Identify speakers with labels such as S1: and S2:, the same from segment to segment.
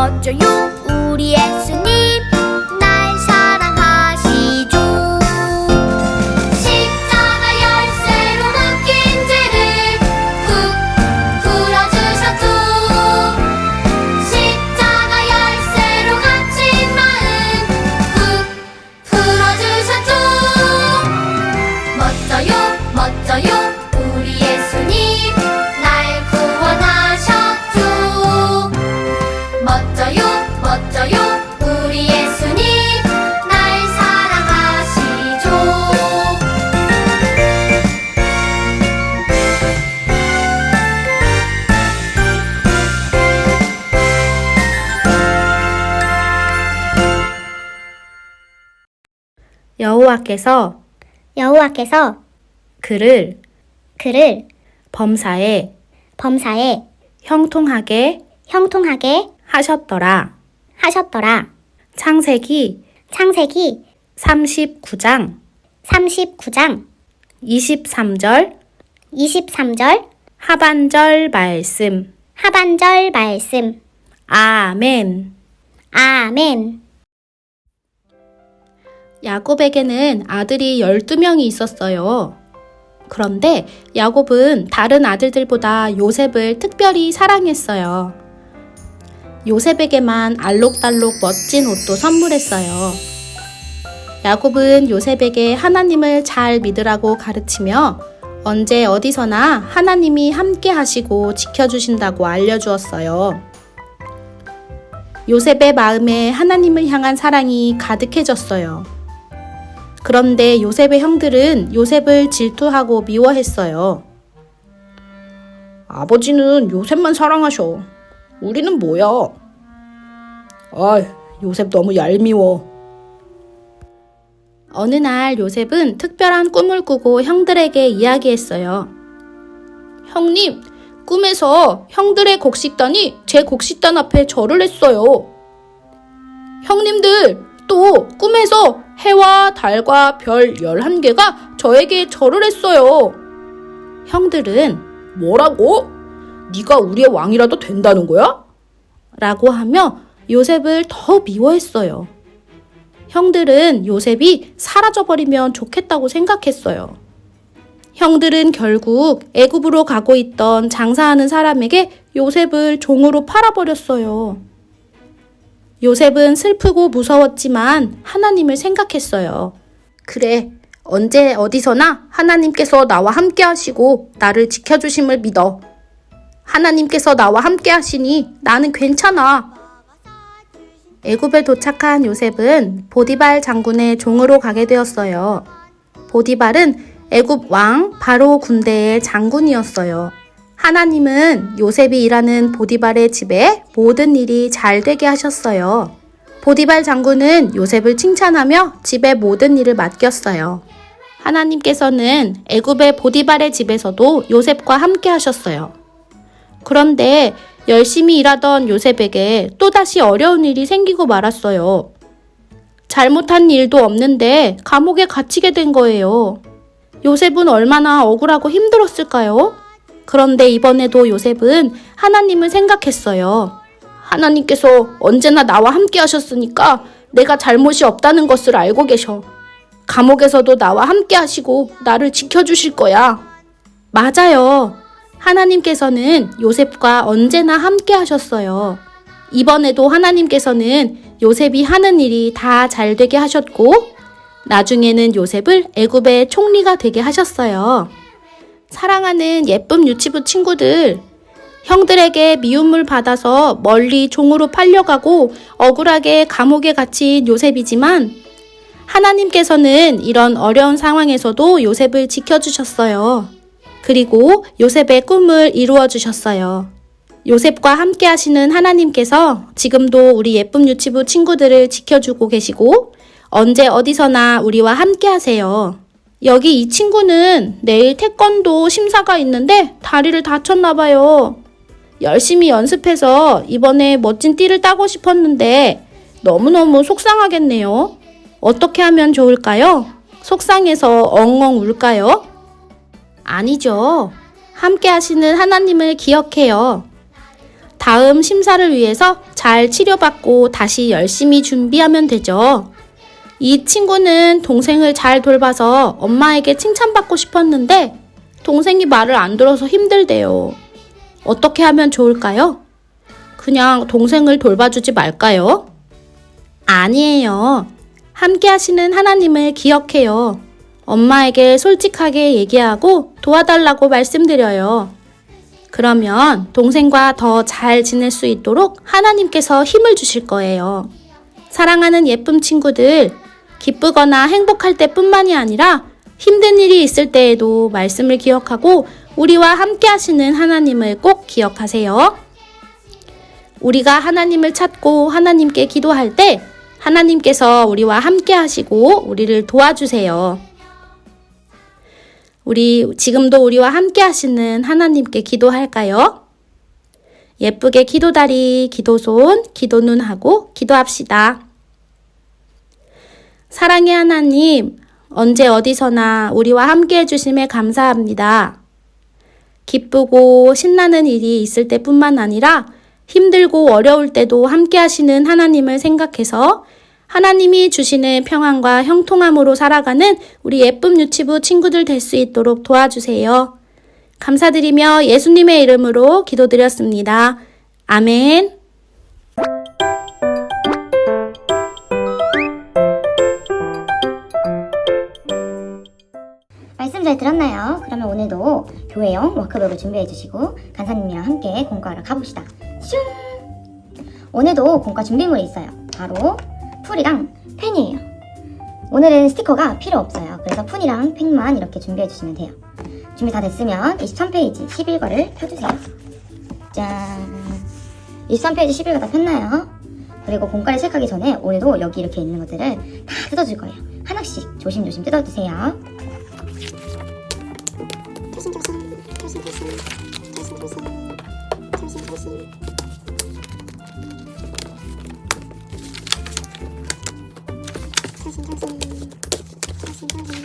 S1: 멋져요
S2: 여호와께서
S3: 여호와께서
S2: 그를
S3: 그를
S2: 범사에
S3: 범사에
S2: 형통하게
S3: 형통하게
S2: 하셨더라.
S3: 하셨더라.
S2: 창세기
S3: 창세기
S2: 39장
S3: 39장
S2: 23절
S3: 23절
S2: 하반절 말씀.
S3: 하반절 말씀.
S2: 아멘.
S3: 아멘.
S2: 야곱에게는 아들이 12명이 있었어요. 그런데 야곱은 다른 아들들보다 요셉을 특별히 사랑했어요. 요셉에게만 알록달록 멋진 옷도 선물했어요. 야곱은 요셉에게 하나님을 잘 믿으라고 가르치며 언제 어디서나 하나님이 함께 하시고 지켜주신다고 알려주었어요. 요셉의 마음에 하나님을 향한 사랑이 가득해졌어요. 그런데 요셉의 형들은 요셉을 질투하고 미워했어요. 아버지는 요셉만 사랑하셔. 우리는 뭐야? 아, 요셉 너무 얄미워. 어느 날 요셉은 특별한 꿈을 꾸고 형들에게 이야기했어요. 형님, 꿈에서 형들의 곡식단이 제 곡식단 앞에 절을 했어요. 형님들, 또 꿈에서 해와 달과 별 11개가 저에게 절을 했어요. 형들은 뭐라고? 네가 우리의 왕이라도 된다는 거야? 라고 하며 요셉을 더 미워했어요. 형들은 요셉이 사라져버리면 좋겠다고 생각했어요. 형들은 결국 애굽으로 가고 있던 장사하는 사람에게 요셉을 종으로 팔아버렸어요. 요셉은 슬프고 무서웠지만 하나님을 생각했어요. 그래, 언제 어디서나 하나님께서 나와 함께 하시고 나를 지켜주심을 믿어. 하나님께서 나와 함께 하시니 나는 괜찮아. 애굽에 도착한 요셉은 보디발 장군의 종으로 가게 되었어요. 보디발은 애굽 왕 바로 군대의 장군이었어요. 하나님은 요셉이 일하는 보디발의 집에 모든 일이 잘 되게 하셨어요. 보디발 장군은 요셉을 칭찬하며 집의 모든 일을 맡겼어요. 하나님께서는 애굽의 보디발의 집에서도 요셉과 함께 하셨어요. 그런데 열심히 일하던 요셉에게 또다시 어려운 일이 생기고 말았어요. 잘못한 일도 없는데 감옥에 갇히게 된 거예요. 요셉은 얼마나 억울하고 힘들었을까요? 그런데 이번에도 요셉은 하나님을 생각했어요. 하나님께서 언제나 나와 함께 하셨으니까 내가 잘못이 없다는 것을 알고 계셔. 감옥에서도 나와 함께 하시고 나를 지켜주실 거야. 맞아요. 하나님께서는 요셉과 언제나 함께 하셨어요. 이번에도 하나님께서는 요셉이 하는 일이 다 잘 되게 하셨고 나중에는 요셉을 애굽의 총리가 되게 하셨어요. 사랑하는 예쁜 유치부 친구들, 형들에게 미움을 받아서 멀리 종으로 팔려가고 억울하게 감옥에 갇힌 요셉이지만 하나님께서는 이런 어려운 상황에서도 요셉을 지켜주셨어요. 그리고 요셉의 꿈을 이루어 주셨어요. 요셉과 함께 하시는 하나님께서 지금도 우리 예쁜 유치부 친구들을 지켜주고 계시고 언제 어디서나 우리와 함께 하세요. 여기 이 친구는 내일 태권도 심사가 있는데 다리를 다쳤나 봐요. 열심히 연습해서 이번에 멋진 띠를 따고 싶었는데 너무너무 속상하겠네요. 어떻게 하면 좋을까요? 속상해서 엉엉 울까요? 아니죠. 함께 하시는 하나님을 기억해요. 다음 심사를 위해서 잘 치료받고 다시 열심히 준비하면 되죠. 이 친구는 동생을 잘 돌봐서 엄마에게 칭찬받고 싶었는데 동생이 말을 안 들어서 힘들대요. 어떻게 하면 좋을까요? 그냥 동생을 돌봐주지 말까요? 아니에요. 함께 하시는 하나님을 기억해요. 엄마에게 솔직하게 얘기하고 도와달라고 말씀드려요. 그러면 동생과 더 잘 지낼 수 있도록 하나님께서 힘을 주실 거예요. 사랑하는 예쁜 친구들, 기쁘거나 행복할 때뿐만이 아니라 힘든 일이 있을 때에도 말씀을 기억하고 우리와 함께 하시는 하나님을 꼭 기억하세요. 우리가 하나님을 찾고 하나님께 기도할 때 하나님께서 우리와 함께 하시고 우리를 도와주세요. 우리 지금도 우리와 함께 하시는 하나님께 기도할까요? 예쁘게 기도다리, 기도손, 기도눈 하고 기도합시다. 사랑의 하나님, 언제 어디서나 우리와 함께 해주심에 감사합니다. 기쁘고 신나는 일이 있을 때뿐만 아니라 힘들고 어려울 때도 함께 하시는 하나님을 생각해서 하나님이 주시는 평안과 형통함으로 살아가는 우리 예쁜 유치부 친구들 될 수 있도록 도와주세요. 감사드리며 예수님의 이름으로 기도드렸습니다. 아멘.
S3: 잘 들었나요? 그러면 오늘도 교회용 워크북을 준비해 주시고 간사님이랑 함께 공과를 가봅시다. 슝! 오늘도 공과 준비물이 있어요. 바로 풀이랑 펜이에요. 오늘은 스티커가 필요 없어요. 그래서 푼이랑 펜만 이렇게 준비해 주시면 돼요. 준비 다 됐으면 23페이지 11과를 펴주세요. 짠! 23페이지 11과 다 폈나요? 그리고 공과를 시작하기 전에 오늘도 여기 이렇게 있는 것들을 다 뜯어줄 거예요. 하나씩 조심조심 뜯어주세요. Super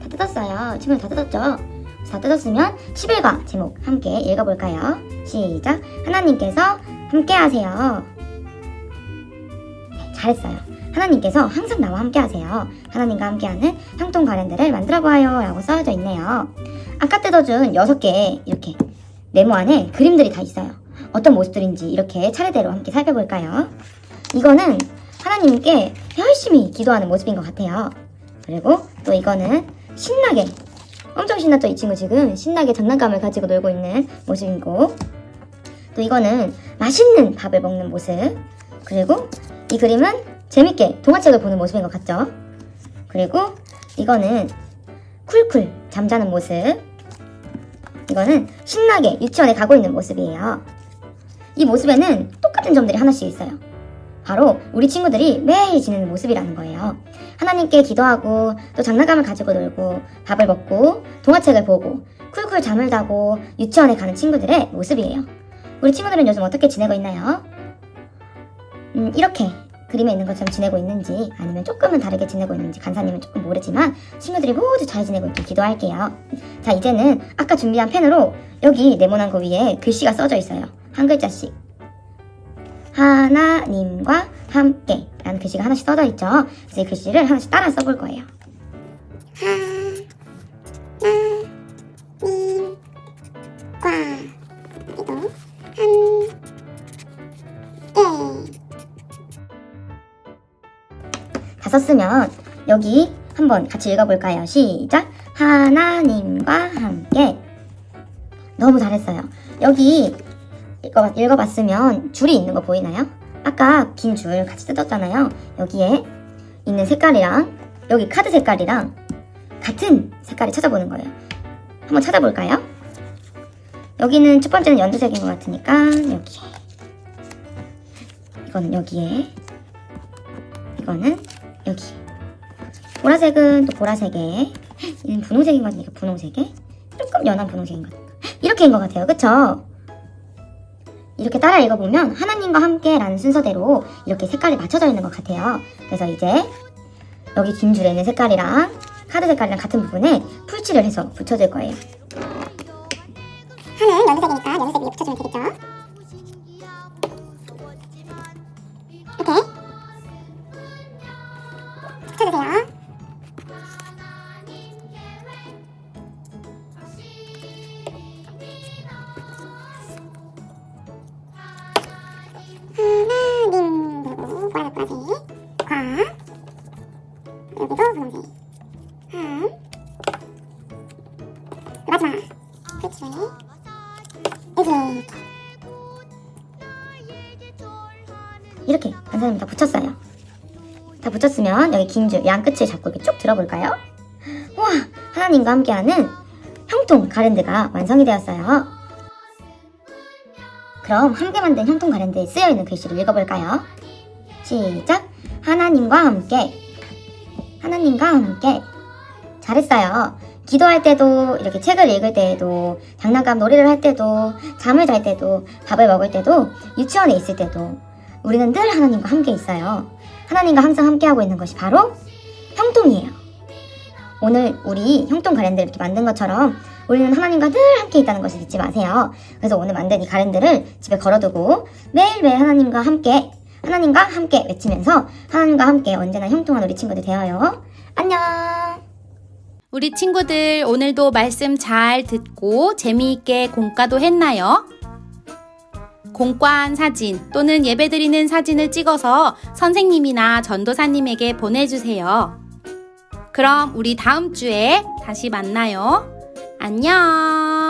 S3: 다 뜯었어요. 친구들 다 뜯었죠? 다 뜯었으면 11과 제목 함께 읽어볼까요? 시작. 하나님께서 함께 하세요. 네, 잘했어요. 하나님께서 항상 나와 함께 하세요. 하나님과 함께하는 형통 가랜드를 만들어 보아요. 라고 써져 있네요. 아까 뜯어준 6개 이렇게 네모 안에 그림들이 다 있어요. 어떤 모습들인지 이렇게 차례대로 함께 살펴볼까요? 이거는 하나님께 열심히 기도하는 모습인 것 같아요. 그리고 또 이거는 신나게 엄청 신났죠 이 친구 지금? 신나게 장난감을 가지고 놀고 있는 모습이고. 또 이거는 맛있는 밥을 먹는 모습. 그리고 이 그림은 재밌게 동화책을 보는 모습인 것 같죠? 그리고 이거는 쿨쿨 잠자는 모습. 이거는 신나게 유치원에 가고 있는 모습이에요 이 모습에는 똑같은 점들이 하나씩 있어요 바로 우리 친구들이 매일 지내는 모습이라는 거예요. 하나님께 기도하고 또 장난감을 가지고 놀고 밥을 먹고 동화책을 보고 쿨쿨 잠을 자고 유치원에 가는 친구들의 모습이에요. 우리 친구들은 요즘 어떻게 지내고 있나요? 음, 이렇게 그림에 있는 것처럼 지내고 있는지 아니면 조금은 다르게 지내고 있는지 간사님은 조금 모르지만 친구들이 모두 잘 지내고 있길 기도할게요. 자 이제는 아까 준비한 펜으로 여기 네모난 거 위에 글씨가 써져 있어요. 한 글자씩. 하나님과 함께 라는 글씨가 하나씩 써져 있죠. 이 글씨를 하나씩 따라 써볼 거예요. 다 썼으면 여기 한번 같이 읽어볼까요? 시작. 하나님과 함께. 너무 잘했어요. 여기 읽어, 읽어봤으면 줄이 있는 거 보이나요? 아까 긴줄 같이 뜯었잖아요. 여기에 있는 색깔이랑 여기 카드 색깔이랑 같은 색깔을 찾아보는 거예요. 한번 찾아볼까요? 여기는 첫 번째는 연두색인 것 같으니까 여기. 이거는 여기에. 이거는 여기. 보라색은 또 보라색에. 얘는 분홍색인 것 같으니까 분홍색에. 조금 연한 분홍색인 것 같아요. 이렇게인 것 같아요. 그쵸? 이렇게 따라 읽어보면 하나님과 함께 라는 순서대로 이렇게 색깔이 맞춰져 있는 것 같아요. 그래서 이제 여기 긴 줄에 있는 색깔이랑 카드 색깔이랑 같은 부분에 풀칠을 해서 붙여줄 거예요.
S4: 하는 연두색이니까 연두색 위에 붙여주면 되겠죠
S3: 붙여주세요 다 붙였으면 여기 긴 줄 양 끝을 잡고 이렇게 쭉 들어볼까요? 우와! 하나님과 함께하는 형통 가랜드가 완성이 되었어요. 그럼 함께 만든 형통 가랜드에 쓰여있는 글씨를 읽어볼까요? 시작! 하나님과 함께 하나님과 함께 잘했어요. 기도할 때도 이렇게 책을 읽을 때에도 장난감 놀이를 할 때도 잠을 잘 때도 밥을 먹을 때도 유치원에 있을 때도 우리는 늘 하나님과 함께 있어요. 하나님과 항상 함께하고 있는 것이 바로 형통이에요. 오늘 우리 형통 가랜드를 이렇게 만든 것처럼 우리는 하나님과 늘 함께 있다는 것을 잊지 마세요. 그래서 오늘 만든 이 가랜드를 집에 걸어두고 매일매일 하나님과 함께 하나님과 함께 외치면서 하나님과 함께 언제나 형통한 우리 친구들 되어요. 안녕!
S2: 우리 친구들 오늘도 말씀 잘 듣고 재미있게 공과도 했나요? 공과한 사진 또는 예배드리는 사진을 찍어서 선생님이나 전도사님에게 보내주세요. 그럼 우리 다음 주에 다시 만나요. 안녕!